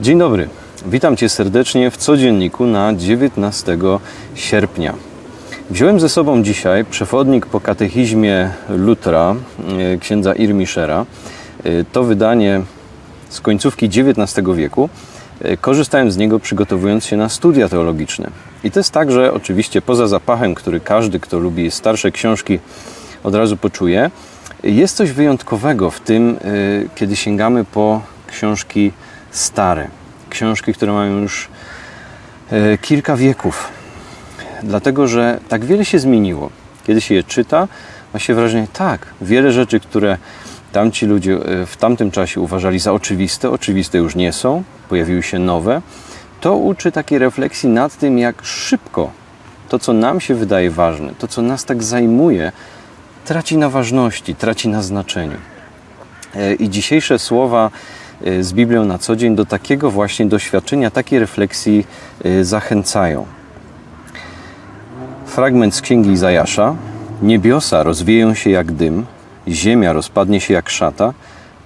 Dzień dobry. Witam Cię serdecznie w codzienniku na 19 sierpnia. Wziąłem ze sobą dzisiaj przewodnik po katechizmie Lutra, e, księdza Irmiszera. E, To wydanie z końcówki XIX wieku. E, Korzystałem z niego przygotowując się na studia teologiczne. I to jest tak, że oczywiście poza zapachem, który każdy, kto lubi starsze książki, od razu poczuje, jest coś wyjątkowego w tym, kiedy sięgamy po książki stare. Książki, które mają już e, kilka wieków. Dlatego, że tak wiele się zmieniło. Kiedy się je czyta, ma się wrażenie, tak, wiele rzeczy, które tamci ludzie e, w tamtym czasie uważali za oczywiste, oczywiste już nie są, pojawiły się nowe. To uczy takiej refleksji nad tym, jak szybko to, co nam się wydaje ważne, to, co nas tak zajmuje, traci na ważności, traci na znaczeniu. E, I dzisiejsze słowa z Biblią na co dzień do takiego właśnie doświadczenia, takiej refleksji e, zachęcają. Fragment z księgi Izajasza. Niebiosa rozwieją się jak dym, ziemia rozpadnie się jak szata,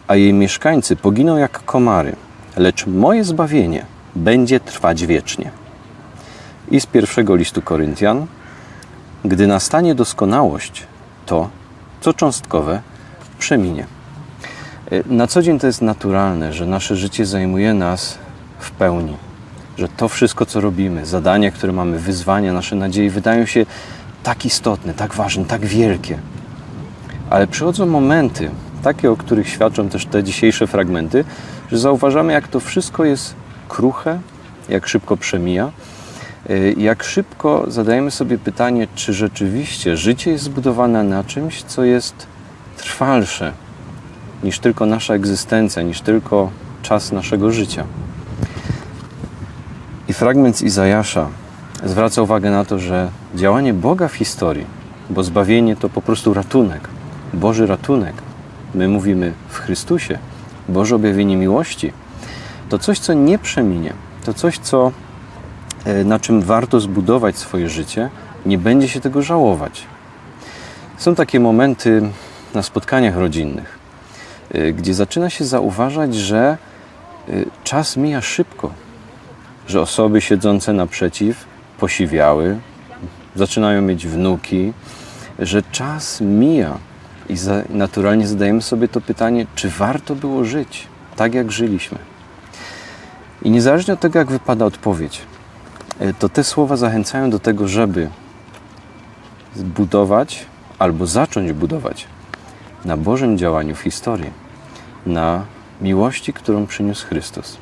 a jej mieszkańcy poginą jak komary, lecz moje zbawienie będzie trwać wiecznie. I z pierwszego listu Koryntian. Gdy nastanie doskonałość, to, co cząstkowe, przeminie. Y, Na co dzień to jest naturalne, że nasze życie zajmuje nas w pełni. Że to wszystko, co robimy, zadania, które mamy, wyzwania, nasze nadzieje, wydają się tak istotne, tak ważne, tak wielkie. Ale przychodzą momenty, takie, o których świadczą też te dzisiejsze fragmenty, że zauważamy, jak to wszystko jest kruche, jak szybko przemija, y, jak szybko zadajemy sobie pytanie, czy rzeczywiście życie jest zbudowane na czymś, co jest trwalsze, niż tylko nasza egzystencja, niż tylko czas naszego życia. I fragment z Izajasza zwraca uwagę na to, że działanie Boga w historii, bo zbawienie to po prostu ratunek, Boży ratunek. My mówimy w Chrystusie, Boże objawienie miłości. To coś, co nie przeminie, to coś, co, e, na czym warto zbudować swoje życie, nie będzie się tego żałować. Są takie momenty na spotkaniach rodzinnych, gdzie zaczyna się zauważać, że y, czas mija szybko, że osoby siedzące naprzeciw posiwiały, zaczynają mieć wnuki, że czas mija i naturalnie zadajemy sobie to pytanie, czy warto było żyć tak, jak żyliśmy. I niezależnie od tego, jak wypada odpowiedź, y, to te słowa zachęcają do tego, żeby zbudować albo zacząć budować na Bożym działaniu w historii, na miłości, którą przyniósł Chrystus.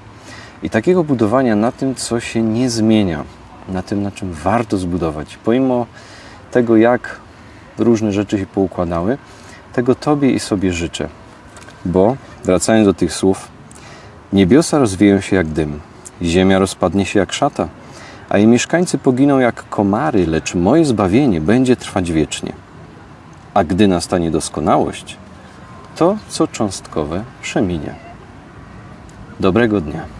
I takiego budowania na tym, co się nie zmienia, na tym, na czym warto zbudować, pomimo tego, jak różne rzeczy się poukładały, tego Tobie i sobie życzę. Bo, wracając do tych słów, niebiosa rozwieją się jak dym, ziemia rozpadnie się jak szata, a jej mieszkańcy poginą jak komary, lecz moje zbawienie będzie trwać wiecznie. A gdy nastanie doskonałość, to co cząstkowe przeminie. Dobrego dnia.